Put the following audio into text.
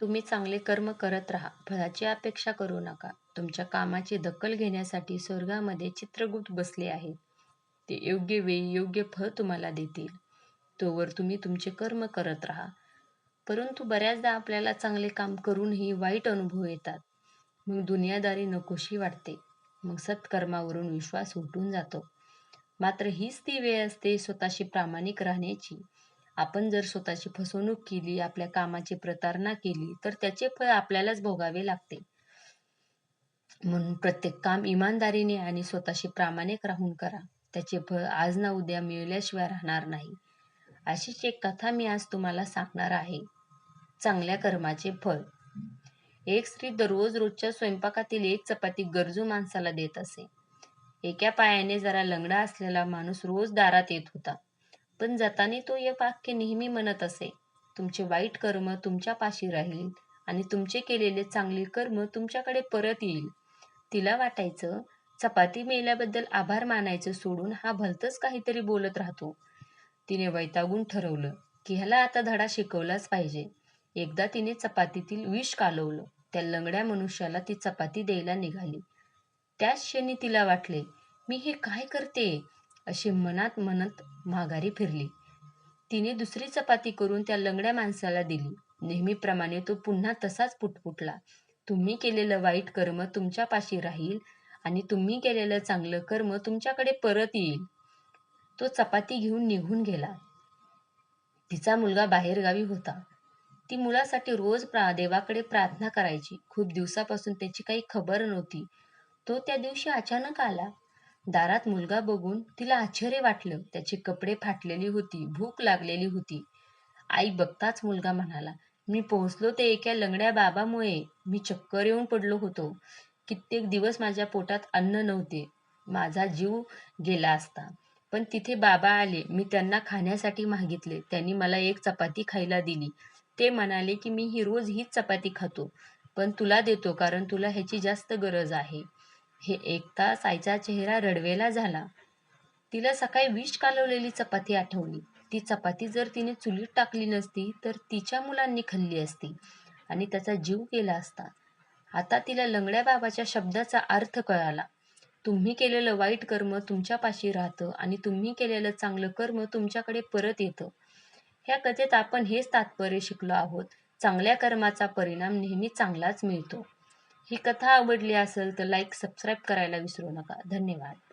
तुम्ही चांगले कर्म करत राहा. फळाची अपेक्षा करू नका. तुमच्या कामाची दखल घेण्यासाठी स्वर्गामध्ये चित्रगुप्त बसले आहेत. ते योग्य वेळी योग्य फळ तुम्हाला देतील. तोवर तुम्ही तुमचे कर्म करत राहा. परंतु बऱ्याचदा आपल्याला चांगले काम करूनही वाईट अनुभव येतात. मग दुनियादारी नकोशी वाटते. मग सत्कर्मावरून विश्वास उठून जातो. मात्र हीच ती वेळ असते स्वतःशी प्रामाणिक राहण्याची. आपण जर स्वतःची फसवणूक केली आपल्या कामाची प्रतारणा केली तर त्याचे फळ आपल्यालाच भोगावे लागते. म्हणून प्रत्येक काम इमानदारीने आणि स्वतःशी प्रामाणिक राहून करा. त्याचे फळ आज ना उद्या मिळल्याशिवाय राहणार नाही. अशीच एक कथा मी आज तुम्हाला सांगणार आहे. चांगल्या कर्माचे फळ. एक स्त्री दररोज रोजच्या स्वयंपाकातील एक चपाती गरजू माणसाला देत असे. एका पायाने जरा लंगडा असलेला माणूस रोज दारात येत होता. पण जाताना तो एक वाक्य नेहमी म्हणत असे तुमचे वाईट कर्म तुमच्या पाशी राहील आणि तुमचे केलेले चांगले कर्म तुमच्याकडे परत येईल. तिला वाटायचं चपाती मेल्याबद्दल आभार मानायचं सोडून हा भलतच काहीतरी बोलत राहतो. तिने वैतागून ठरवलं की ह्याला आता धडा शिकवलाच पाहिजे. एकदा तिने चपातीतील विष कालवलं. त्या लंगड्या मनुष्याला ती चपाती द्यायला निघाली. त्याच क्षणी तिला वाटले मी हे काय करते? अशी मनात म्हणत माघारी फिरली. तिने दुसरी चपाती करून त्या लंगड्या माणसाला दिली. नेहमीप्रमाणे तो पुन्हा तसाच पुटपुटला. तुम्ही केलेलं वाईट कर्म तुमच्या पाशी राहील आणि तुम्ही केलेलं चांगलं कर्म तुमच्याकडे परत येईल. तो चपाती घेऊन निघून गेला. तिचा मुलगा बाहेरगावी होता. ती मुलासाठी रोज प्रा देवाकडे प्रार्थना करायची. खूप दिवसापासून त्याची काही खबर नव्हती. तो त्या दिवशी अचानक आला. दारात मुलगा बघून तिला आश्चर्य वाटलं. त्याची कपडे फाटलेली होती भूक लागलेली होती. आई बघताच मुलगा म्हणाला मी पोहोचलो ते एका लंगड्या बाबामुळे. मी चक्कर येऊन पडलो होतो. कित्येक दिवस माझ्या पोटात अन्न नव्हते. माझा जीव गेला असता. पण तिथे बाबा आले. मी त्यांना खाण्यासाठी मागितले. त्यांनी मला एक चपाती खायला दिली. ते म्हणाले की मी ही रोज हीच चपाती खातो. पण तुला देतो कारण तुला ह्याची जास्त गरज आहे. हे ऐकताच साईचा चेहरा रडवेला झाला. तिला सकाळी विष कालवलेली चपाती आठवली. ती चपाती जर तिने चुलीत टाकली नसती तर तिच्या मुलांनी खाल्ली असती आणि त्याचा जीव गेला असता. आता तिला लंगड्या बाबाच्या शब्दाचा अर्थ कळाला. तुम्ही केलेलं वाईट कर्म तुमच्यापाशी राहतं आणि तुम्ही केलेलं चांगलं कर्म तुमच्याकडे परत येतं. ह्या कथेत आपण हेच तात्पर्य शिकलो आहोत. चांगल्या कर्माचा परिणाम नेहमी चांगलाच मिळतो. ही कथा आवडली असेल तर लाईक सबस्क्राईब करायला विसरू नका. धन्यवाद.